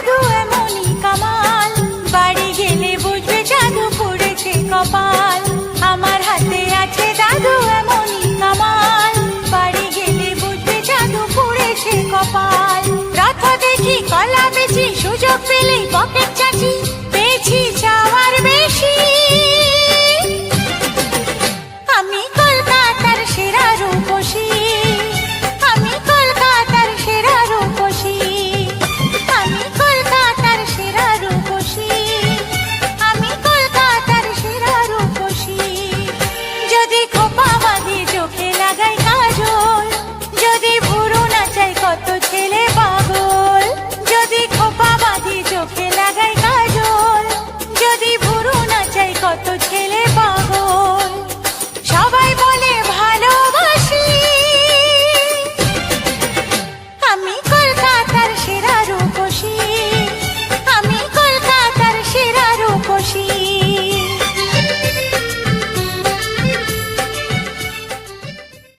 জাদু এমনই কামাল। বাড়ি গেলে বুঝবে জাদু করেছে কপাল। আমার হাতে আছে জাদু এমনই কামাল। বাড়ি গেলে বুঝবে জাদু করেছে কপাল। রথ দেখি কলা বেশি সুযোগ পেলেই পকেট চাচি।